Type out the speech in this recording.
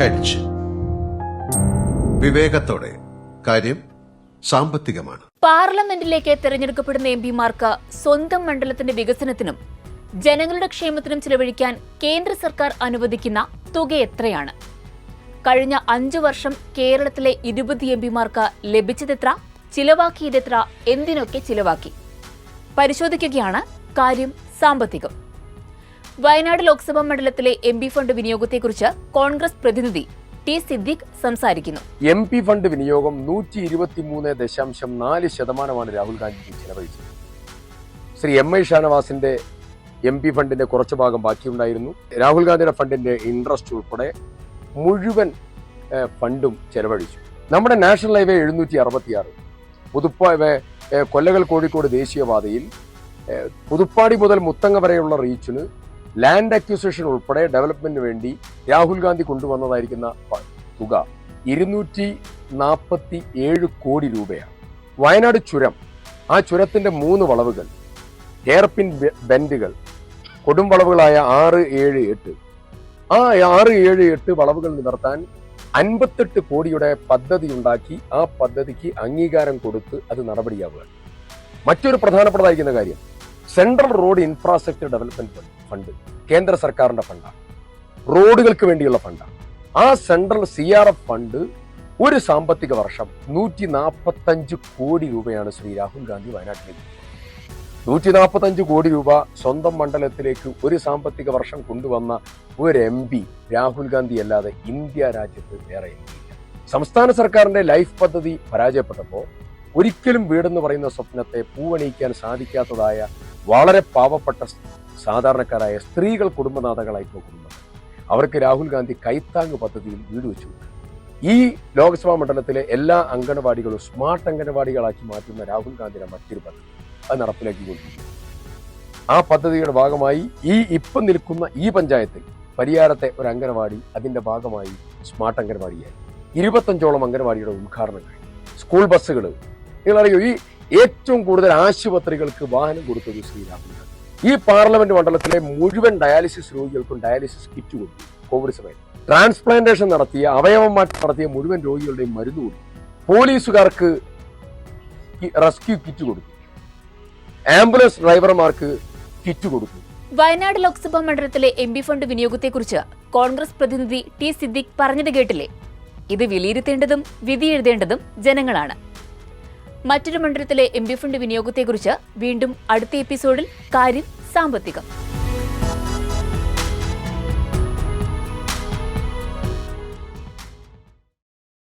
Hedge വിവേകത്തോടെ കാര്യം സാമ്പത്തികമാണ്. പാർലമെന്റിലേക്ക് തെരഞ്ഞെടുക്കപ്പെടുന്ന M പിമാർക്ക് സ്വന്തം മണ്ഡലത്തിന്റെ വികസനത്തിനും ജനങ്ങളുടെ ക്ഷേമത്തിനും ചിലവഴിക്കാൻ കേന്ദ്ര സർക്കാർ അനുവദിക്കുന്ന തുക എത്രയാണ്? കഴിഞ്ഞ അഞ്ചു വർഷം കേരളത്തിലെ ഇരുപത് എം പിമാർക്ക് ലഭിച്ചതെത്ര? ചിലവാക്കിയതെത്ര? എന്തിനൊക്കെ ചിലവാക്കി? പരിശോധിക്കുകയാണ് കാര്യം സാമ്പത്തികം. വയനാട് ലോക്സഭാ മണ്ഡലത്തിലെ എം പി ഫണ്ട് വിനിയോഗത്തെക്കുറിച്ച് കോൺഗ്രസ് പ്രതിനിധി ടി സിദ്ദിഖ് സംസാരിക്കുന്നു. എം പി ഫണ്ട് വിനിയോഗം നൂറ്റി ഇരുപത്തിമൂന്ന് ദശാംശം നാല് ശതമാനമാണ് രാഹുൽ ഗാന്ധി ചെലവഴിച്ചത്. ശ്രീ എം ഐ ഷാനവാസിന്റെ എം പി ഫണ്ടിന്റെ കുറച്ച് ഭാഗം ബാക്കിയുണ്ടായിരുന്നു. രാഹുൽ ഗാന്ധിയുടെ ഫണ്ടിന്റെ ഇൻട്രസ്റ്റ് ഉൾപ്പെടെ മുഴുവൻ ഫണ്ടും ചെലവഴിച്ചു. നമ്മുടെ നാഷണൽ ഹൈവേ എഴുന്നൂറ്റി അറുപത്തിയാറ് പുതുപ്പ കൊല്ലകൾ കോഴിക്കോട് ദേശീയപാതയിൽ പുതുപ്പാടി മുതൽ മുത്തങ്ങ വരെയുള്ള റീച്ചിന് ലാൻഡ് അക്വിസിഷൻ ഉൾപ്പെടെ ഡെവലപ്മെന്റിന് വേണ്ടി രാഹുൽ ഗാന്ധി കൊണ്ടുവന്നതായിരിക്കുന്ന തുക ഇരുന്നൂറ്റി നാൽപ്പത്തി ഏഴ് കോടി രൂപയാണ്. വയനാട് ചുരം ആ ചുരത്തിന്റെ മൂന്ന് വളവുകൾ ഹെയർപിൻ ബെൻഡുകൾ കൊടും വളവുകളായ ആറ് ഏഴ് എട്ട്. ആ ആറ് ഏഴ് എട്ട് വളവുകൾ നിവർത്താൻ അൻപത്തെട്ട് കോടിയുടെ പദ്ധതി ഉണ്ടാക്കി ആ പദ്ധതിക്ക് അംഗീകാരം കൊടുത്ത് അത് നടപടിയാവുകയാണ്. മറ്റൊരു പ്രധാനപ്പെട്ടതായിരിക്കുന്ന കാര്യം central road infrastructure development fund കേന്ദ്ര സർക്കാരിന്റെ ഫണ്ടാണ് റോഡുകൾക്ക് വേണ്ടിയുള്ള ഫണ്ടാണ് ആ central C R F fund ഒരു സാമ്പത്തിക വർഷം നൂറ്റി നാൽപ്പത്തഞ്ച് കോടി രൂപയാണ് ശ്രീ രാഹുൽ ഗാന്ധി വയനാട്ടിലേക്ക്. നൂറ്റി നാൽപ്പത്തഞ്ച് കോടി രൂപ സ്വന്തം മണ്ഡലത്തിലേക്ക് ഒരു സാമ്പത്തിക വർഷം കൊണ്ടുവന്ന ഒരു എം പി രാഹുൽ ഗാന്ധി അല്ലാതെ ഇന്ത്യ രാജ്യത്ത് വേറെ സംസ്ഥാന സർക്കാരിന്റെ ലൈഫ് പദ്ധതി പരാജയപ്പെട്ടപ്പോൾ ഒരിക്കലും വീടെന്ന് പറയുന്ന സ്വപ്നത്തെ പൂവണിയിക്കാൻ സാധിക്കാത്തതായ വളരെ പാവപ്പെട്ട സാധാരണക്കാരായ സ്ത്രീകൾ കുടുംബനാഥകളായി പോകുന്നത് അവർക്ക് രാഹുൽ ഗാന്ധി കൈത്താങ് പദ്ധതിയിൽ വീട് വെച്ചു. ഈ ലോക്സഭാ മണ്ഡലത്തിലെ എല്ലാ അംഗനവാടികളും സ്മാർട്ട് അംഗനവാടികളാക്കി മാറ്റുന്ന രാഹുൽ ഗാന്ധിയുടെ മറ്റൊരു പദ്ധതി. അത് നടപ്പിലാക്കിക്കൊണ്ടിരിക്കുന്നു ആ പദ്ധതിയുടെ ഭാഗമായി ഈ ഇപ്പം നിൽക്കുന്ന ഈ പഞ്ചായത്തിൽ പരിയാരത്തെ ഒരു അംഗനവാടി അതിന്റെ ഭാഗമായി സ്മാർട്ട് അംഗനവാടിയായി. ഇരുപത്തഞ്ചോളം അംഗനവാടിയുടെ ഉദ്ഘാടനം സ്കൂൾ ബസ്സുകൾ നിങ്ങളറിയോ ഈ ഏറ്റവും കൂടുതൽ ആശുപത്രികൾക്ക് വാഹനം കൊടുത്തത് ശ്രീ രാഹുൽ ഗാന്ധി. ഈ പാർലമെന്റ് മണ്ഡലത്തിലെ മുഴുവൻ ഡയാലിസിസ് രോഗികൾക്കും ഡയാലിസിസ് കിറ്റ് കൊടുത്തു കോവിഡ് സമയത്ത് ട്രാൻസ്പ്ലാന്റേഷൻ നടത്തിയ അവയവം മാറ്റി നടത്തിയ മുഴുവൻ രോഗികളുടെയും മരുന്ന് കൊടുത്തു. പോലീസുകാർക്ക് റെസ്ക്യൂ കിറ്റ് കൊടുത്തു. ആംബുലൻസ് ഡ്രൈവർമാർക്ക് കിറ്റ് കൊടുത്തു. വയനാട് ലോക്സഭാ മണ്ഡലത്തിലെ എം പി ഫണ്ട് വിനിയോഗത്തെക്കുറിച്ച് കോൺഗ്രസ് പ്രതിനിധി ടി സിദ്ദിഖ് പറഞ്ഞത് കേട്ടില്ലേ? ഇത് വിലയിരുത്തേണ്ടതും വിധി എഴുതേണ്ടതും ജനങ്ങളാണ്. മറ്റൊരു മണ്ഡലത്തിലെ എം ബി ഫണ്ട് വിനിയോഗത്തെക്കുറിച്ച് വീണ്ടും അടുത്ത എപ്പിസോഡിൽ കാര്യം സാമ്പത്തികം.